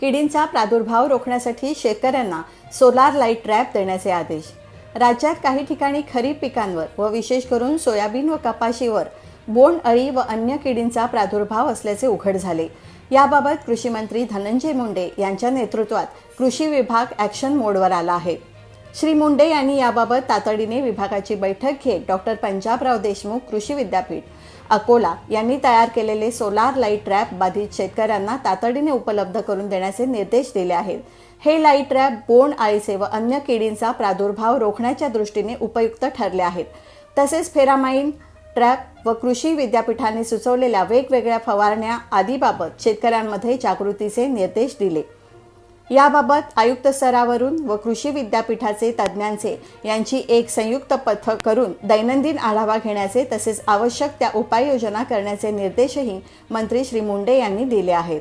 किडींचा प्रादुर्भाव रोखण्यासाठी शेतकऱ्यांना सोलार लाइट ट्रॅप देण्याचे आदेश. राज्यात काही ठिकाणी खरीप पिकांवर व विशेष करून सोयाबीन व कपाशीवर बोंड अळी व अन्य किडींचा प्रादुर्भाव असल्याचे उघड झाले. याबाबत कृषी मंत्री धनंजय मुंडे यांच्या नेतृत्वात कृषी विभाग ॲक्शन मोडवर आला आहे. श्री मुंडे यांनी याबाबत तातडीने विभागाची बैठक घेत डॉक्टर पंजाबराव देशमुख कृषी विद्यापीठ अकोला यांनी तयार केलेले सोलार लाइट ट्रॅप बाधित शेतकऱ्यांना तातडीने उपलब्ध करून देण्याचे निर्देश दिले आहेत. हे लाइट ट्रॅप बोंड आळीचे व अन्य किडींचा प्रादुर्भाव रोखण्याच्या दृष्टीने उपयुक्त ठरले आहेत. तसेच फेरामाईन ट्रॅप व कृषी विद्यापीठाने सुचवलेल्या वेगवेगळ्या फवारण्या आदीबाबत शेतकऱ्यांमध्ये जागृतीचे निर्देश दिले. याबाबत आयुक्त स्तरावरून व कृषी विद्यापीठाचे तज्ज्ञांचे यांची एक संयुक्त पथक करून दैनंदिन आढावा घेण्याचे तसेच आवश्यक त्या उपाययोजना करण्याचे निर्देशही मंत्री श्री मुंडे यांनी दिले आहेत.